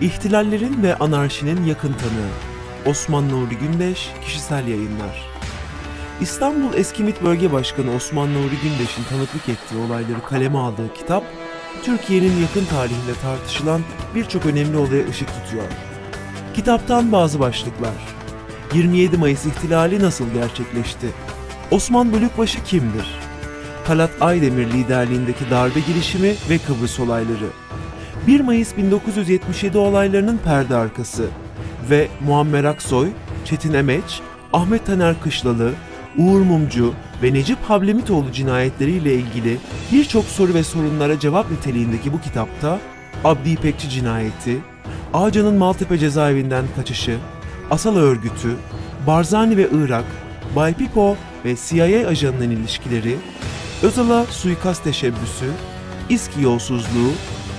İhtilallerin ve anarşinin yakın tanığı Osman Nuri Gündeş Kişisel Yayınlar İstanbul Eski MİT Bölge Başkanı Osman Nuri Gündeş'in tanıklık ettiği olayları kaleme aldığı kitap, Türkiye'nin yakın tarihinde tartışılan birçok önemli olaya ışık tutuyor. Kitaptan bazı başlıklar 27 Mayıs ihtilali nasıl gerçekleşti? Osman Bölükbaşı kimdir? Talat Aydemir liderliğindeki darbe girişimi ve Kıbrıs olayları 1 Mayıs 1977 olaylarının perde arkası ve Muammer Aksoy, Çetin Emeç, Ahmet Taner Kışlalı, Uğur Mumcu ve Necip Hablemitoğlu cinayetleriyle ilgili birçok soru ve sorunlara cevap niteliğindeki bu kitapta Abdi İpekçi cinayeti, Ağca'nın Maltepe cezaevinden kaçışı, Asal örgütü, Barzani ve Irak, Bay Pipo ve CIA ajanının ilişkileri, Özal'a suikast teşebbüsü, İSKİ yolsuzluğu,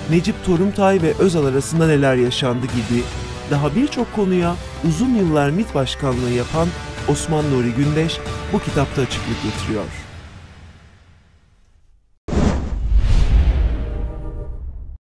Necip Torumtay ve Özal arasında neler yaşandı gibi daha birçok konuya uzun yıllar MİT başkanlığı yapan Osman Nuri Gündeş bu kitapta açıklık getiriyor.